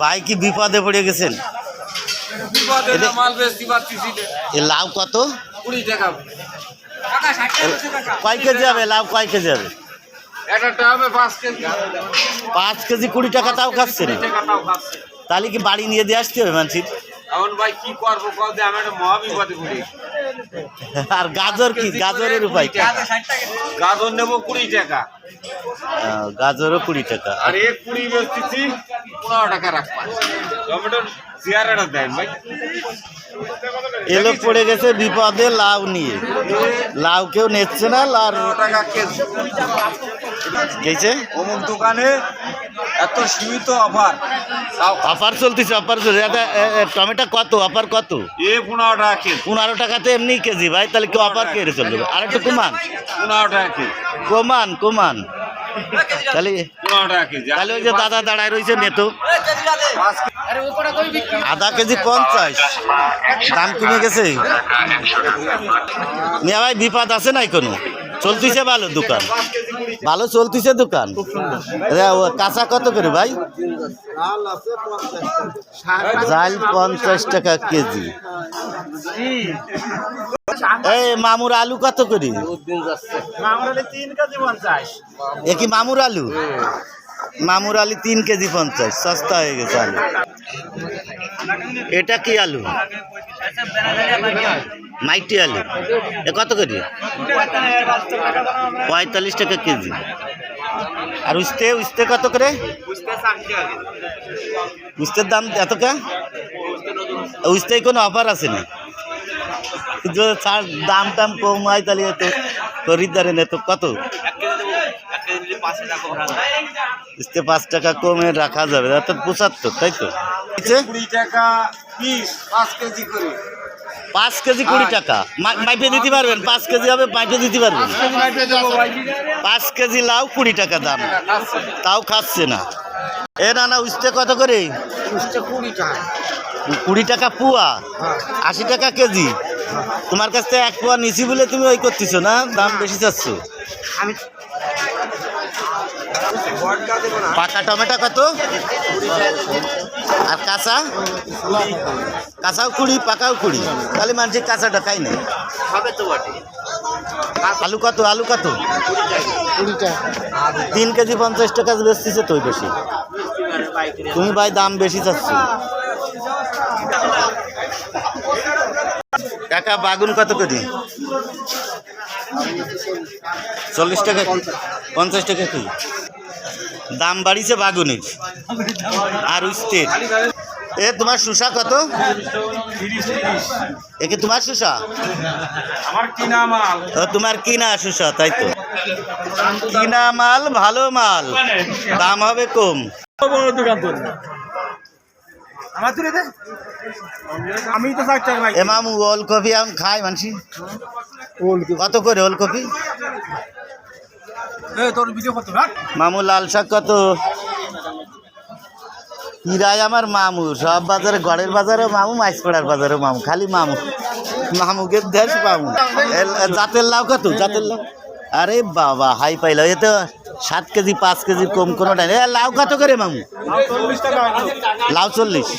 ভাই কি বিপদে পড়ে গেছেন? লাউ কত? কুড়ি টাকা। কয় কেজি হবে? লাউ কয় কেজি হবে? পাঁচ কেজি। কুড়ি টাকা তাও খাচ্ছে না কুড়ি টাকা তাও খাচ্ছে তাহলে কি বাড়ি নিয়ে দিয়ে আসতে হবে মানসির এখন ভাই কি করব আমি একটা মহা বিপদে পড়ি। আর গাজর কি? গাজরের উপায় গাজর নেব কুড়ি টাকা। গাজরও কুড়ি টাকা। আর এক কুড়ি বেচতেছি পনেরো টাকা রাখবা। টমেটোর চেয়ারটা দেন ভাই। এলো পড়ে গেছে বিপদে লাউ নিয়ে। লাউ কেউ নিচ্ছে না আর টাকা গেছে? অমুক দোকানে এত সীমিত অফার। অফার চলতেছে অফার চলছে টমেটো কত? অফার কত? এ পনেরো টাকা কেজি। পনেরো টাকাতে এমনি কেজি ভাই। তাহলে কেউ অফার কেড়ে চলবে। আর একটু কমান। পনেরো টাকা কেজি। কমান কমান। তাহলে তাহলে ওই যে দাদা দাঁড়ায় রয়েছে নেতো। আধা কেজি পঞ্চাশ। দাম কমে গেছে। মিয়া ভাই বিপদ আছে নাই কোনো চলতিছে ভালো দোকান। ভালো চলতিছে দোকান। কাঁচা কত করে ভাই? জাল পঞ্চাশ টাকা। কেজি। এই মামুর আলু কত করি? এ কি মামুর আলু? মামুর আলু তিন কেজি পঞ্চাশ, সস্তা হয়ে গেছে আলু। এটা কি আলু? মাইটি আলু। এ কত করি পঁয়তাল্লিশ টাকা কেজি। আর উস্তে উস্তে কত করে? উস্তের দাম এত কা? উস্তে কোনো অফার আছে না দাম টাম কম হয় তাহলে তো খরিদ্দারে নে তো কত? উস্তে পাঁচ টাকা কমে রাখা যাবে অর্থাৎ পঁচাত্তর তাই তো? কুড়ি টাকা পিস পাঁচ কেজি করে। পাঁচ কেজি কুড়ি টাকা। মা- মাইপে দিতে পারবেন পাঁচ কেজি হবে মাইপে দিতে পারবেন। পাঁচ কেজি লাউ কুড়ি টাকা দাম। তাও খাচ্ছে না। এ না না উস্তে কত করে? কুড়ি টাকা। পুয়া আশি টাকা কেজি। তোমার কাছ থেকে এক পোয়া নিছি বলে তুমি ওই করতেছো না? দাম বেশি চাচ্ছ। পাকা টমেটো কত? আর কাঁচা? কাঁচাও কুড়ি, পাকাও কুড়ি। তাহলে মানুষের কাঁচাটা খাই নাই। আলু কত? আলু কত? তিন কেজি পঞ্চাশ টাকা বেচতেছে তুই বেশি। তুমি ভাই দাম বেশি চাচ্ছ। কাকা, বাগুন কত করে চল্লিশ টাকা পঞ্চাশ টাকা কি? দাম বাড়িছে বাগুনের। আর উস্তের। এ তোমার শুষা কত? তোমার আমার কিনা মাল। ও, তোমার কিনা শুষা তাই তো। কিনা মাল ভালো মাল। দাম হবে কম। আমার তুলে দে। আমি তো ষাট টাকা ভাই এ মামু ওলকপি এখন খায় মানসি কত করে ওলকপি? তোর ভিডিও কত মামু লাল শাক কত? কিরায় আমার মামু সব বাজারে গড়ের বাজারে মামু মাইসপাড়ার বাজারে মামু খালি মামু। মামুকে দেশ মামু জাতের লাউ কত? জাতের লাউ? আরে বাবা, হাই পাইল, এ তো সাত কেজি, পাঁচ কেজি কম কোনোটা নেই। লাউ কত করে মামু? লাউ চল্লিশ।